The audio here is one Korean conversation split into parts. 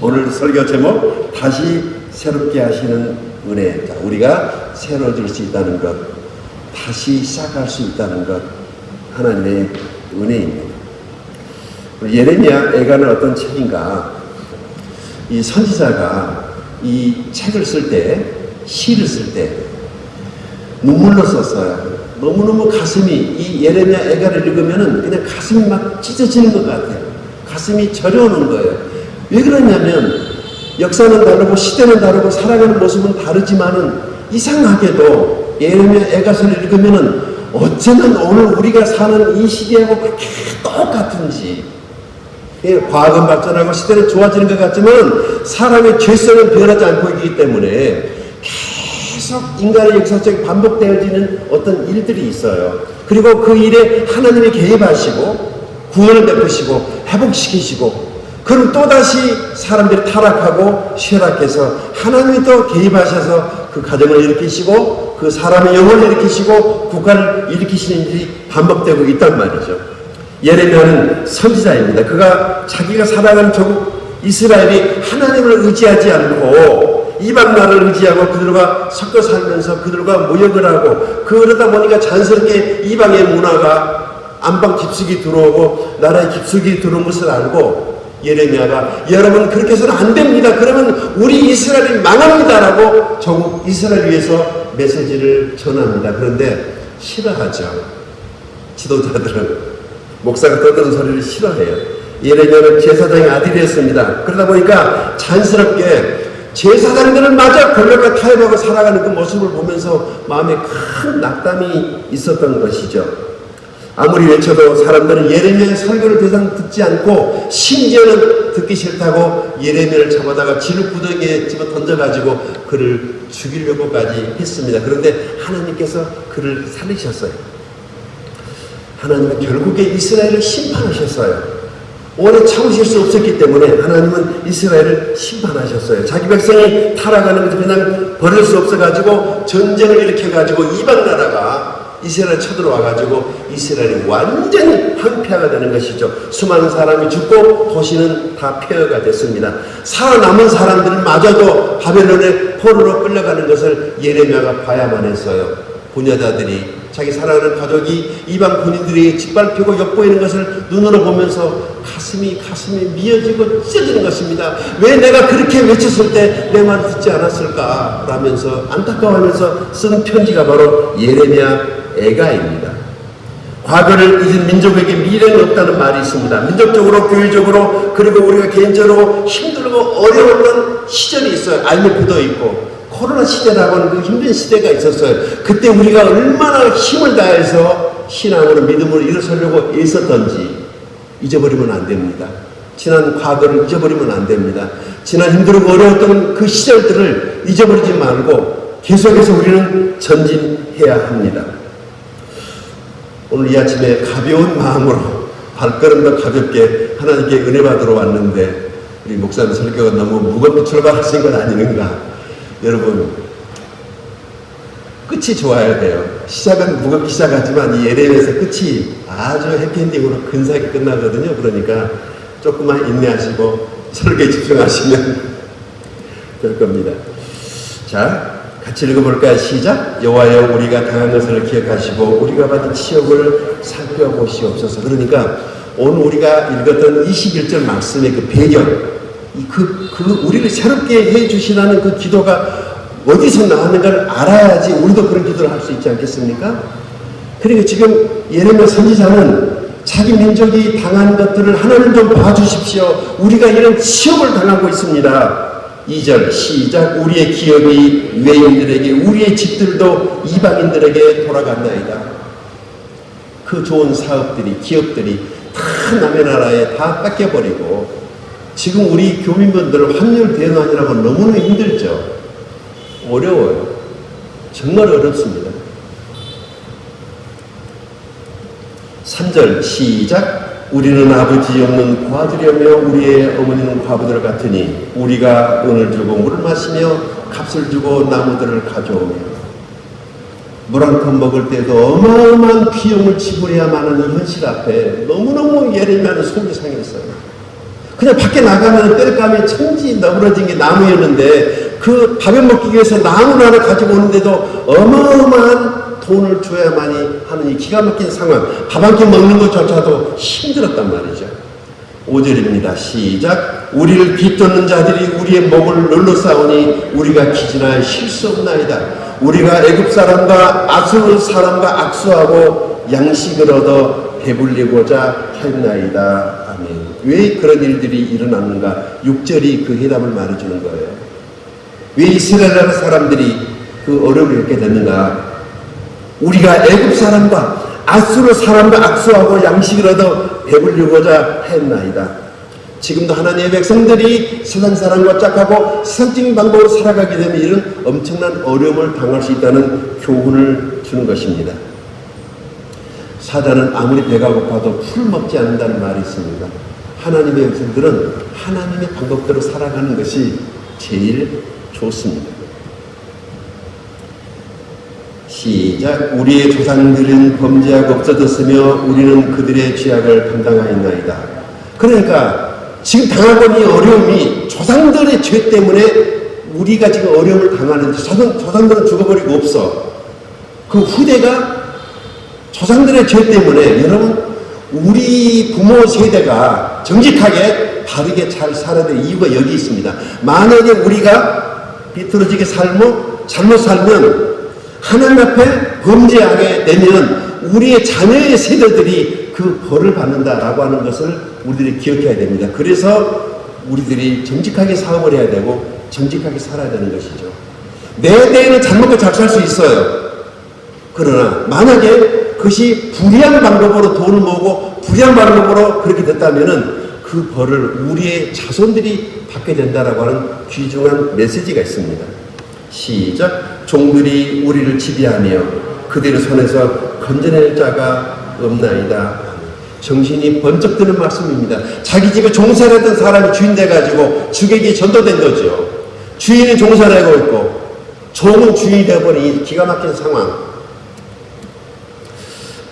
오늘 설교 제목 다시 새롭게 하시는 은혜. 자, 우리가 새로워질 수 있다는 것, 다시 시작할 수 있다는 것 하나님의 은혜입니다. 예레미야 애가는 어떤 책인가? 이 선지자가 이 책을 쓸 때, 시를 쓸 때 눈물로 썼어요. 너무너무 가슴이 이 예레미야 애가를 읽으면은 그냥 가슴이 막 찢어지는 것 같아요. 가슴이 저려오는 거예요. 왜 그러냐면 역사는 다르고 시대는 다르고 살아가는 모습은 다르지만은 이상하게도 예레미야 애가서를 읽으면은 어쩌면 오늘 우리가 사는 이 시대하고 그렇게 똑같은지 예, 과학은 발전하고 시대는 좋아지는 것 같지만 사람의 죄성은 변하지 않고 있기 때문에 계속 인간의 역사적인 반복되어지는 어떤 일들이 있어요. 그리고 그 일에 하나님이 개입하시고 구원을 베푸시고 회복시키시고 그럼 또다시 사람들이 타락하고 쇠락해서 하나님이 또 개입하셔서 그 가정을 일으키시고 그 사람의 영혼을 일으키시고 국가를 일으키시는 일이 반복되고 있단 말이죠. 예레미야는 선지자입니다. 그가 자기가 살아가는 조국 이스라엘이 하나님을 의지하지 않고 이방 나라를 의지하고 그들과 섞어 살면서 그들과 모욕을 하고 그러다 보니까 자연스럽게 이방의 문화가 안방 깊숙이 들어오고 나라의 깊숙이 들어온 것을 알고 예레미야가 여러분 그렇게 해서는 안 됩니다. 그러면 우리 이스라엘이 망합니다라고 조국 이스라엘 위해서 메시지를 전합니다. 그런데 싫어하죠. 지도자들은 목사가 떠드는 소리를 싫어해요. 예레미야는 제사장의 아들이었습니다. 그러다 보니까 자연스럽게 제사장들은 마저 권력과 타협하고 살아가는 그 모습을 보면서 마음에 큰 낙담이 있었던 것이죠. 아무리 외쳐도 사람들은 예레미야의 설교를 더 이상 듣지 않고 심지어는 듣기 싫다고 예레미야를 잡아다가 진흙구덩이에 집어 던져가지고 그를 죽이려고까지 했습니다. 그런데 하나님께서 그를 살리셨어요. 하나님은 결국에 이스라엘을 심판하셨어요. 오래 참으실 수 없었기 때문에 하나님은 이스라엘을 심판하셨어요. 자기 백성이 타락하는 것을 그냥 버릴 수 없어가지고 전쟁을 일으켜가지고 이방 나라가 이스라엘 쳐들어와 가지고 이스라엘이 완전히 황폐화가 되는 것이죠. 수많은 사람이 죽고 도시는 다 폐허가 됐습니다. 살아남은 사람들은 마저도 바벨론의 포로로 끌려가는 것을 예레미야가 봐야만 했어요. 부녀자들이 자기 사랑하는 가족이 이방 군인들이 짓밟히고 엿보이는 것을 눈으로 보면서 가슴이 가슴이 미어지고 찢어지는 것입니다. 왜 내가 그렇게 외쳤을 때 내 말 듣지 않았을까? 라면서 안타까워하면서 쓴 편지가 바로 예레미야 애가입니다. 과거를 잊은 민족에게 미래는 없다는 말이 있습니다. 민족적으로, 교회적으로, 그리고 우리가 개인적으로 힘들고 어려웠던 시절이 있어요. IMF도 있고, 코로나 시대라고 하는 그 힘든 시대가 있었어요. 그때 우리가 얼마나 힘을 다해서 신앙으로 믿음으로 일어서려고 애썼던지 잊어버리면 안 됩니다. 지난 과거를 잊어버리면 안 됩니다. 지난 힘들고 어려웠던 그 시절들을 잊어버리지 말고 계속해서 우리는 전진해야 합니다. 오늘 이 아침에 가벼운 마음으로 발걸음도 가볍게 하나님께 은혜 받으러 왔는데 우리 목사님 설교가 너무 무겁게 출발하신 건 아닌가 여러분 끝이 좋아야 돼요. 시작은 무겁게 시작하지만 이 예레미야에서 끝이 아주 해피엔딩으로 근사하게 끝나거든요. 그러니까 조금만 인내하시고 설교에 집중하시면 될 겁니다. 자, 같이 읽어볼까요? 시작. 여호와여 우리가 당한 것을 기억하시고 우리가 받은 치욕을 살펴보시옵소서. 그러니까 오늘 우리가 읽었던 21절 말씀의 그 배경, 그, 그 우리를 새롭게 해 주시라는 그 기도가 어디서 나왔는가를 알아야지 우리도 그런 기도를 할 수 있지 않겠습니까? 그러니까 지금 예레미야 선지자는 자기 민족이 당한 것들을 하나님 좀 봐주십시오. 우리가 이런 시험을 당하고 있습니다. 2절 시작 우리의 기업이 외인들에게 우리의 집들도 이방인들에게 돌아간다이다. 그 좋은 사업들이 기업들이 다 남의 나라에 다 뺏겨버리고 지금 우리 교민분들 환율 대응하느라고 너무나 힘들죠. 어려워요. 정말 어렵습니다. 3절 시작 우리는 아버지 없는 과들이며 우리의 어머니는 과부들 같으니 우리가 은을 주고 물을 마시며 값을 주고 나무들을 가져오며 물 한 컵 먹을 때도 어마어마한 비용을 지불해야만 하는 현실 앞에 너무너무 예레미야는 속이 상했어요. 그냥 밖에 나가면 땔감에 천지 너부러진 게 나무였는데 그 밥을 먹기 위해서 나무를 하나 가지고 오는데도 어마어마한 돈을 줘야만이 하는 이 기가 막힌 상황. 밥 한 끼 먹는 것조차도 힘들었단 말이죠. 5절입니다. 시작. 우리를 비쫓는 자들이 우리의 목을 눌러 싸우니 우리가 기진하여 쉴수 없나이다. 우리가 애굽 사람과 아수르 사람과 악수하고 양식을 얻어 배불리고자 했나이다. 아멘. 왜 그런 일들이 일어났는가? 6절이 그 해답을 말해주는 거예요. 왜 이스라엘 사람들이 그 어려움을 겪게 됐는가? 우리가 애굽 사람과 아수르 사람과 악수하고 양식을 얻어 배불리고자 했나이다. 지금도 하나님의 백성들이 세상 사람과 짝하고 세상적인 방법으로 살아가게 되면 이런 엄청난 어려움을 당할 수 있다는 교훈을 주는 것입니다. 사자는 아무리 배가 고파도 풀 먹지 않는다는 말이 있습니다. 하나님의 백성들은 하나님의 방법대로 살아가는 것이 제일 좋습니다. 시작 우리의 조상들은 범죄하고 없어졌으며 우리는 그들의 죄악을 감당하였나이다. 그러니까 지금 당하고 이 어려움이 조상들의 죄 때문에 우리가 지금 어려움을 당하는데 조상, 조상들은 죽어버리고 없어. 그 후대가 조상들의 죄 때문에 여러분 우리 부모 세대가 정직하게 바르게 잘 살아야 될 이유가 여기 있습니다. 만약에 우리가 비틀어지게 살고 잘못 살면 하나님 앞에 범죄하게 되면 우리의 자녀의 세대들이 그 벌을 받는다라고 하는 것을 우리들이 기억해야 됩니다. 그래서 우리들이 정직하게 사업을 해야 되고 정직하게 살아야 되는 것이죠. 내 대에는 잘 먹고 잘 살 수 있어요. 그러나 만약에 그것이 불의한 방법으로 돈을 모으고 불의한 방법으로 그렇게 됐다면은 그 벌을 우리의 자손들이 받게 된다라고 하는 귀중한 메시지가 있습니다. 시작. 종들이 우리를 지배하며 그들의 손에서 건져낼 자가 없나이다. 정신이 번쩍 드는 말씀입니다. 자기 집에 종살했던 사람이 주인 돼가지고 주객이 전도된 거죠. 주인은 종살을 하고 있고 종은 주인이 되어버린 이 기가 막힌 상황.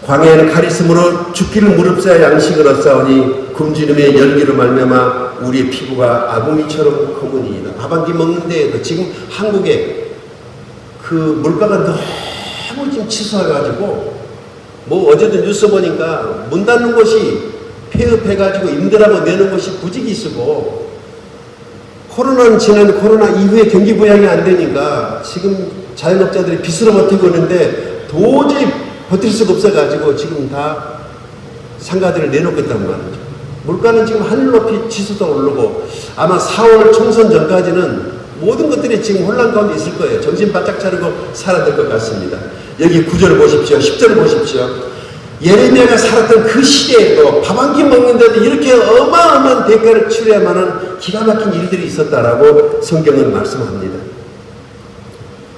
광야에는 칼 있으므로 죽기를 무릅쓰야 양식을 얻사오니 굶주림의 열기로 말미암아 우리의 피부가 아구미처럼 검으니이다. 밥한끼 먹는데도 지금 한국에 그 물가가 너무 지금 치솟아가지고 뭐 어제도 뉴스 보니까 문 닫는 곳이 폐업해가지고 임대라고 내는 곳이 쓰고 코로나는 지난 코로나 이후에 경기 부양이 안 되니까 지금 자영업자들이 빚으로 버티고 있는데 도저히 버틸 수가 없어가지고 지금 다 상가들을 내놓고 있단 말이죠. 물가는 지금 하늘 높이 치솟아 오르고 아마 4월 총선 전까지는 모든 것들이 지금 혼란 가운데 있을 거예요. 정신 바짝 차리고 살아야 될 것 같습니다. 여기 9절을 보십시오. 10절을 보십시오. 예레미야가 살았던 그 시대에도 밥 한 끼 먹는데도 이렇게 어마어마한 대가를 치러야만 하는 기가 막힌 일들이 있었다라고 성경은 말씀합니다.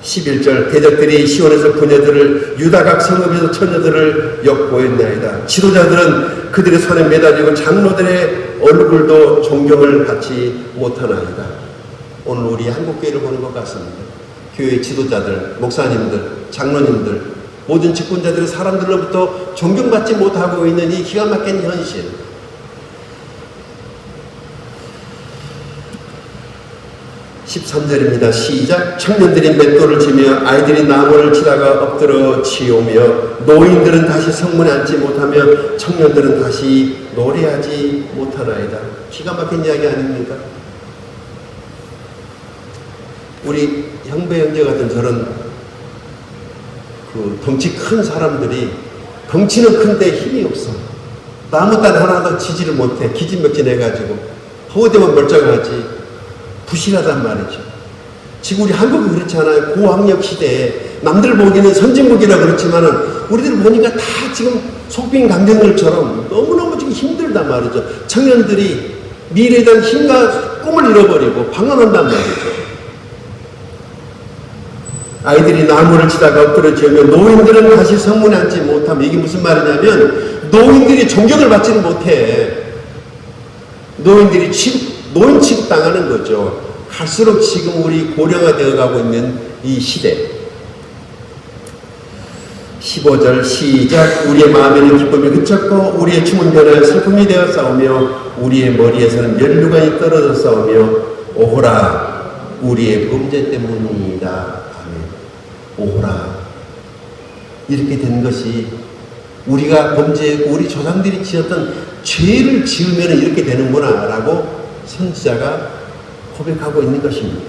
11절 대적들이 시온에서 부녀들을 유다각 성읍에서 처녀들을 엿보였나이다. 지도자들은 그들의 손에 매달리고 장로들의 얼굴도 존경을 받지 못하나이다. 오늘 우리 한국교회를 보는 것 같습니다. 교회 지도자들, 목사님들, 장로님들, 모든 직분자들의 사람들로부터 존경받지 못하고 있는 이 기가 막힌 현실. (13절입니다) 시작 청년들이 맷돌을 치며 아이들이 나무를 치다가 엎드려 치우며 노인들은 다시 성문에 앉지 못하며 청년들은 다시 노래하지 못하나이다 기가 막힌 이야기 아닙니까? 우리 형배 형제 같은 저런 그 덩치 큰 사람들이 덩치는 큰데 힘이 없어. 나무 단 하나도 지지를 못해. 기진맥진해가지고 허우대만 멀쩡하지. 부실하단 말이죠. 지금 우리 한국은 그렇지 않아요. 고학력 시대에 남들 보기에는 선진국이라 그렇지만은 우리들 보니까 다 지금 속빈 강경들처럼 너무너무 지금 힘들단 말이죠. 청년들이 미래에 대한 힘과 꿈을 잃어버리고 방황한단 말이죠. 아이들이 나무를 치다가 엎드려 지으면 노인들은 다시 성문에 앉지 못하면 이게 무슨 말이냐면 노인들이 존경을 받지는 못해. 노인들이 취급, 취급 당하는 거죠. 갈수록 지금 우리 고령화되어 가고 있는 이 시대. 15절 시작 우리의 마음에는 기쁨이 그쳤고 우리의 춤은 변하여 슬픔이 되어 싸우며 우리의 머리에서는 면류관이 떨어져 싸우며 오호라 우리의 범죄 때문이다. 아멘. 오호라 이렇게 된 것이 우리가 범죄했고 우리 조상들이 지었던 죄를 지으면 이렇게 되는구나 라고 선지자가 고백하고 있는 것입니다.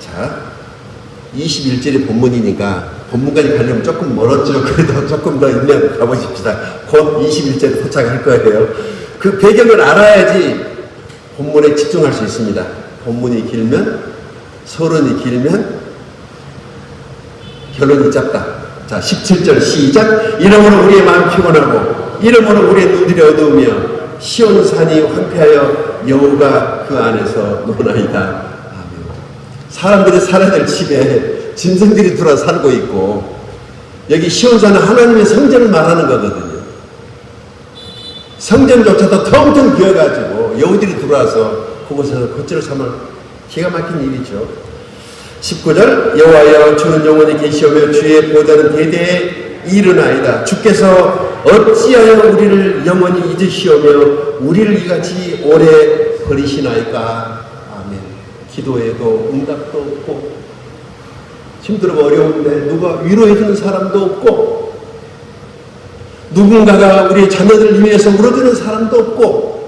자, 21절의 본문이니까 본문까지 가려면 조금 멀었죠. 그래도 조금 더 인내 가보십시다. 곧 21절에 도착할 거예요. 그 배경을 알아야지 본문에 집중할 수 있습니다. 본문이 길면, 서론이 길면, 결론이 짧다. 자, 17절 시작. 이러므로 우리의 마음 피곤하고, 이러므로 우리의 눈들이 어두우며, 시온산이 황폐하여 여우가 그 안에서 노나이다. 아멘. 사람들이 살아야 될 집에 짐승들이 들어 살고 있고, 여기 시온산은 하나님의 성전을 말하는 거거든요. 성전조차도 텅텅 비어가지고 여우들이 들어와서 그곳에서 겉절을 삼을 기가 막힌 일이죠. 19절 여호와여 주는 영원히 계시오며 주의 보좌는 대대에 이르나이다. 주께서 어찌하여 우리를 영원히 잊으시오며 우리를 이같이 오래 버리시나이까. 아멘. 기도에도 응답도 없고 힘들고 어려운데 누가 위로해주는 사람도 없고 누군가가 우리 자녀들을 위해서 울어주는 사람도 없고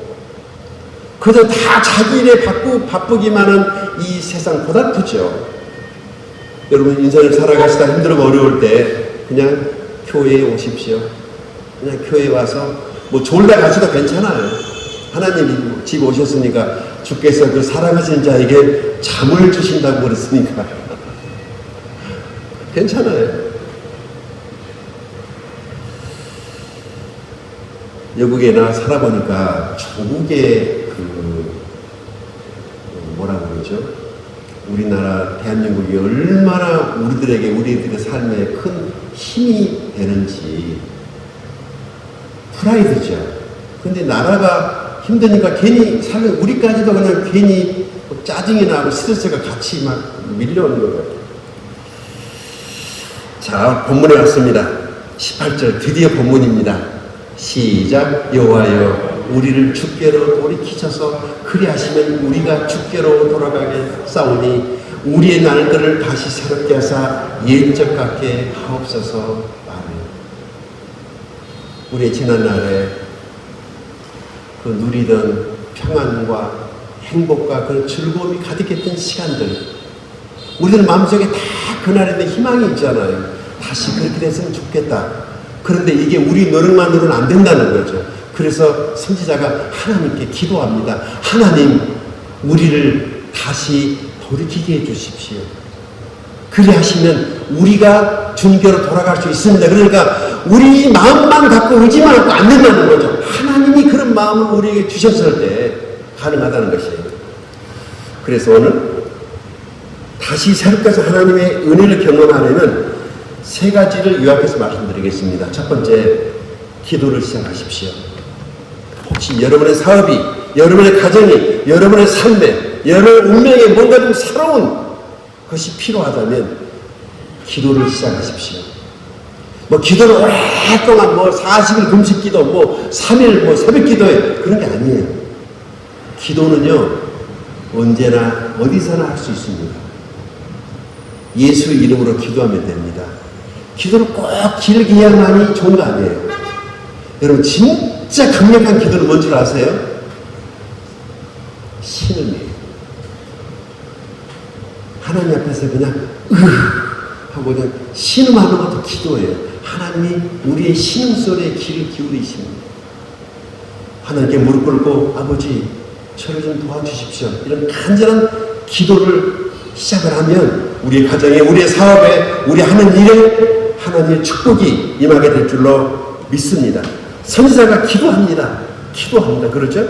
그저 다 자기 일에 바쁘, 바쁘기만 한 이 세상 고달프죠. 여러분 인생을 살아가시다 힘들고 어려울 때 그냥 교회에 오십시오. 그냥 교회에 와서 뭐 졸다 가셔도 괜찮아요. 하나님이 집 오셨으니까 주께서 그 사랑하시는 자에게 잠을 주신다고 그랬으니까 괜찮아요. 영국에 나 살아보니까 조국의 그 뭐라고 그러죠? 우리나라 대한민국이 얼마나 우리들에게 우리들의 삶에 큰 힘이 되는지 프라이드죠. 근데 나라가 힘드니까 괜히 살면 우리까지도 그냥 괜히 뭐 짜증이 나고 스트레스가 같이 막 밀려오는 것 같아요. 자, 본문에 왔습니다. 18절 드디어 본문입니다. 시작 여호와여 우리를 주께로 돌이키셔서 그리하시면 우리가 주께로 돌아가게 싸우니 우리의 날들을 다시 새롭게 하사 옛적 같게 하옵소서 아멘. 우리의 지난 날에 그 누리던 평안과 행복과 그 즐거움이 가득했던 시간들 우리들 마음속에 다 그날에 대한 희망이 있잖아요. 다시 그렇게 됐으면 좋겠다. 그런데 이게 우리 노력만으로는 안 된다는 거죠. 그래서 선지자가 하나님께 기도합니다. 하나님, 우리를 다시 돌이키게 해 주십시오. 그리 하시면 우리가 주님께로 돌아갈 수 있습니다. 그러니까 우리 마음만 갖고 의지만 갖고 안 된다는 거죠. 하나님이 그런 마음을 우리에게 주셨을 때 가능하다는 것이에요. 그래서 오늘 다시 새롭게 해서 하나님의 은혜를 경험하려면 세 가지를 요약해서 말씀드리겠습니다. 첫 번째, 기도를 시작하십시오. 혹시 여러분의 사업이, 여러분의 가정이, 여러분의 삶에, 여러분의 운명에 뭔가 좀 새로운 것이 필요하다면 기도를 시작하십시오. 뭐 기도를 오랫동안 뭐 40일 금식 기도, 뭐 3일 뭐 새벽 기도에 그런 게 아니에요. 기도는요, 언제나 어디서나 할 수 있습니다. 예수 이름으로 기도하면 됩니다. 기도를 꼭 길게 해야만이 좋은 거 아니에요. 여러분, 진짜 강력한 기도는 뭔 줄 아세요? 신음이에요. 하나님 앞에서 그냥, 으 하고 그냥 신음하는 것도 기도예요. 하나님이 우리의 신음 소리에 귀를 기울이십니다. 하나님께 무릎 꿇고, 아버지, 저를 좀 도와주십시오. 이런 간절한 기도를 시작을 하면, 우리의 가정에, 우리의 사업에, 우리 하는 일에 하나님의 축복이 임하게 될 줄로 믿습니다. 선지자가 기도합니다. 기도합니다. 그렇죠?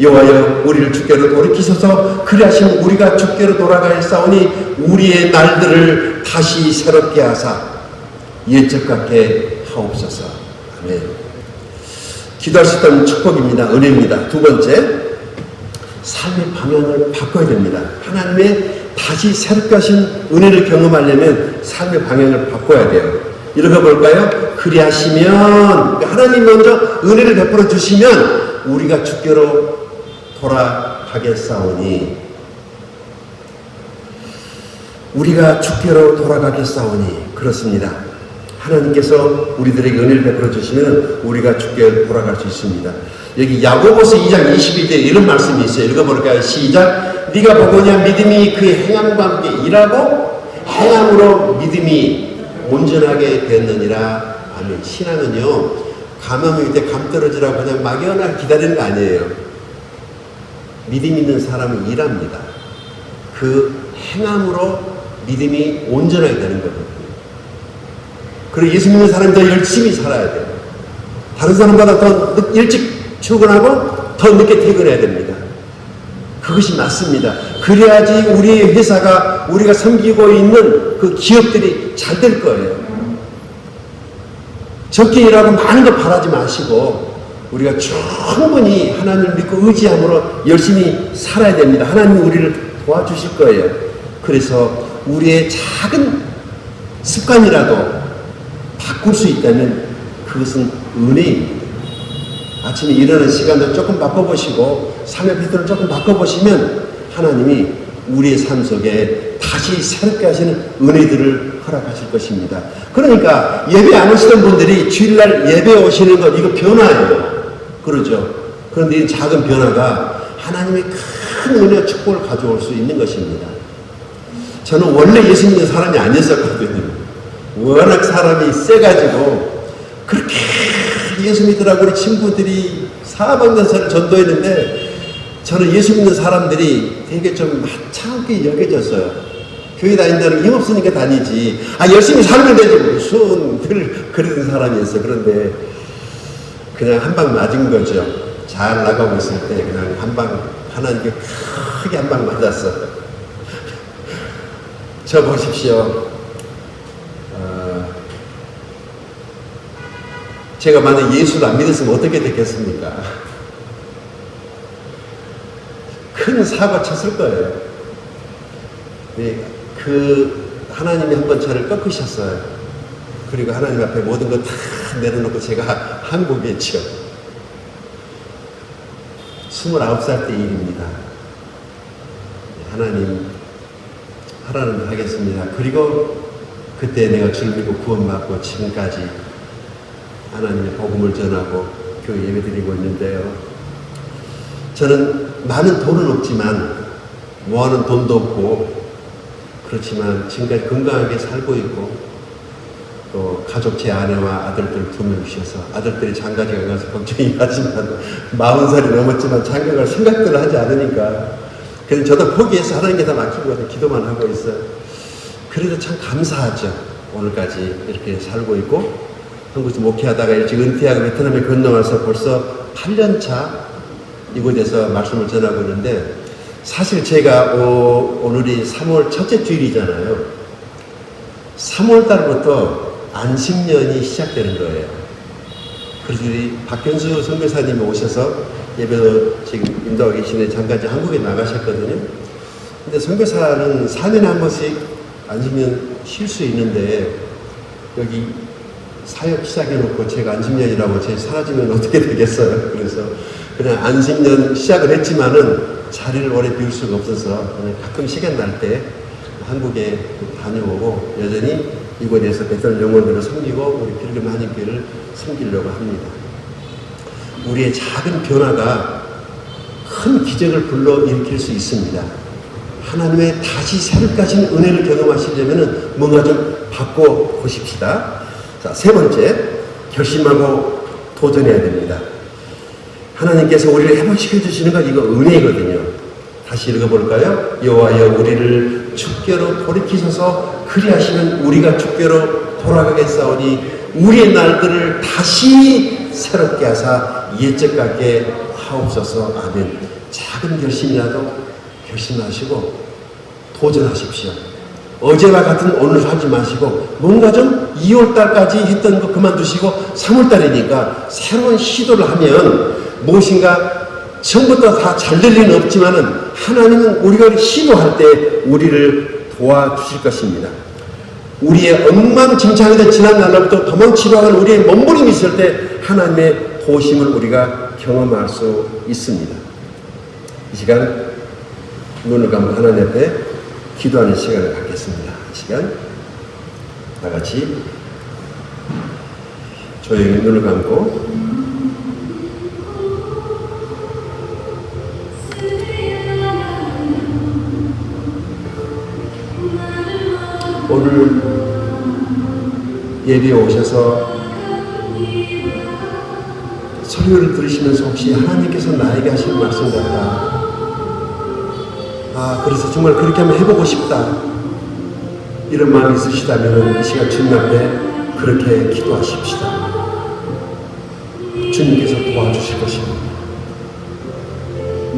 여호와여 우리를 주께로 돌이키소서 그리하시면 우리가 주께로 싸우니 우리의 날들을 다시 새롭게 하사 옛적 같게 하옵소서. 아멘. 기도할 수 있다는 축복입니다. 은혜입니다. 두 번째, 삶의 방향을 바꿔야 됩니다. 하나님의 다시 새롭게 하신 은혜를 경험하려면 삶의 방향을 바꿔야 돼요. 읽어 볼까요? 그리하시면 그러니까 하나님 먼저 은혜를 베풀어 주시면 우리가 주께로 돌아가겠사오니 우리가 주께로 돌아가겠사오니 그렇습니다. 하나님께서 우리들에게 은혜를 베풀어 주시면 우리가 주께 돌아갈 수 있습니다. 여기 야고보서 2장 22절 이런 말씀이 있어요. 읽어볼까요? 시작. 네가 보고냐 믿음이 그의 행함과 함께 일하고 행함으로 믿음이 온전하게 됐느니라. 아멘. 신앙은요. 감염 밑에 감 떨어지라고 그냥 막연하게 기다리는 거 아니에요. 믿음 있는 사람은 일합니다. 그 행함으로 믿음이 온전하게 되는 거거든요. 그리고 예수 믿는 사람이 더 열심히 살아야 돼요. 다른 사람보다 더 늦- 일찍 출근하고 더 늦게 퇴근해야 됩니다. 그것이 맞습니다. 그래야지 우리의 회사가 우리가 섬기고 있는 그 기업들이 잘 될 거예요. 적게 일하고 많은 거 바라지 마시고 우리가 충분히 하나님을 믿고 의지함으로 열심히 살아야 됩니다. 하나님이 우리를 도와주실 거예요. 그래서 우리의 작은 습관이라도 바꿀 수 있다면 그것은 은혜입니다. 아침에 일어나는 시간도 조금 바꿔보시고 삶의 패턴을 조금 바꿔보시면 하나님이 우리의 삶 속에 다시 새롭게 하시는 은혜들을 허락하실 것입니다. 그러니까 예배 안 오시던 분들이 주일날 예배 오시는 것 이거 변화예요. 그러죠. 그런데 이 작은 변화가 하나님의 큰 은혜와 축복을 가져올 수 있는 것입니다. 저는 원래 예수 믿는 사람이 아니었었거든요. 워낙 사람이 세가지고 그렇게 예수 믿으라고 우리 친구들이 사방전선을 전도했는데 저는 예수 믿는 사람들이 되게 좀 하찮게 여겨졌어요. 교회 다닌다는 힘 없으니까 다니지. 아, 열심히 살면 되지. 무슨, 늘 그러던 사람이었어. 그런데 그냥 한 방 맞은 거죠. 잘 나가고 있을 때 그냥 한 방, 하나님께 크게 한 방 맞았어. 저 보십시오. 어, 제가 만약 예수를 안 믿었으면 어떻게 됐겠습니까? 큰 사고 쳤을 거예요. 네, 그 하나님이 한 번 저를 꺾으셨어요. 그리고 하나님 앞에 모든 거 다 내려놓고 제가 한국에 있죠. 29살 때 일입니다. 하나님, 하라는 말 하겠습니다. 그리고 그때 내가 줄 믿고 구원받고 지금까지 하나님의 복음을 전하고 교회 예배 드리고 있는데요. 저는 많은 돈은 없지만 모아는 돈도 없고 그렇지만 지금까지 건강하게 살고 있고 또 가족 제 아내와 아들들 두 명 주셔서 아들들이 장가지가 가서 걱정이 하지만 마흔 살이 넘었지만 장가갈 생각들을 하지 않으니까 그래서 저도 포기해서 하나님께 다 맡기고 기도만 하고 있어요. 그래도 참 감사하죠. 오늘까지 이렇게 살고 있고 한국에서 목회하다가 일찍 은퇴하고 베트남에 건너와서 벌써 8년 차 이곳에서 말씀을 전하고 있는데 사실 제가 오, 오늘이 3월 첫째 주일이잖아요. 3월 달부터 안식년이 시작되는 거예요. 그래서 우리 박현수 선교사님이 오셔서 예배도 지금 인도하고 계시는데 잠깐 한국에 나가셨거든요. 근데 선교사는 4년에 한 번씩 안식년 쉴 수 있는데 여기 사역 시작해놓고 제가 안식년이라고 제 사라지면 어떻게 되겠어요? 그래서 그냥 안식년 시작을 했지만은 자리를 오래 비울 수가 없어서 가끔 시간 날 때 한국에 다녀오고 여전히 이곳에서 베트남 영혼들을 섬기고 우리 필름 한인교회를 섬기려고 합니다. 우리의 작은 변화가 큰 기적을 불러일으킬 수 있습니다. 하나님의 다시 하신 은혜를 경험하시려면 뭔가 좀 바꿔 보십시다. 자, 세 번째, 결심하고 도전해야 됩니다. 하나님께서 우리를 회복시켜 주시는 건 이거 은혜거든요. 다시 읽어볼까요? 여호와여 우리를 주께로 돌이키셔서 그리하시면 우리가 주께로 돌아가겠사오니 우리의 날들을 다시 새롭게 하사 옛적 같게 하옵소서 아멘. 작은 결심이라도 결심하시고 도전하십시오. 어제와 같은 오늘 살지 마시고 뭔가 좀 2월달까지 했던 거 그만두시고 3월달이니까 새로운 시도를 하면 무엇인가 처음부터 다 잘 될 리는 없지만은 하나님은 우리가 시도할 때 우리를 도와주실 것입니다. 우리의 엉망진창이던 지난 날로부터 도망치려 하는 우리의 몸부림이 있을 때 하나님의 도심을 우리가 경험할 수 있습니다. 이 시간 눈을 감고 하나님 앞에 기도하는 시간을 갖겠습니다. 이 시간 다 같이 조용히 눈을 감고 오늘 예배에 오셔서 설교를 들으시면서 혹시 하나님께서 나에게 하신 말씀 같다. 아, 그래서 정말 그렇게 한번 해보고 싶다. 이런 마음이 있으시다면 이 시간 주님 앞에 그렇게 기도하십시다. 주님께서 도와주실 것입니다.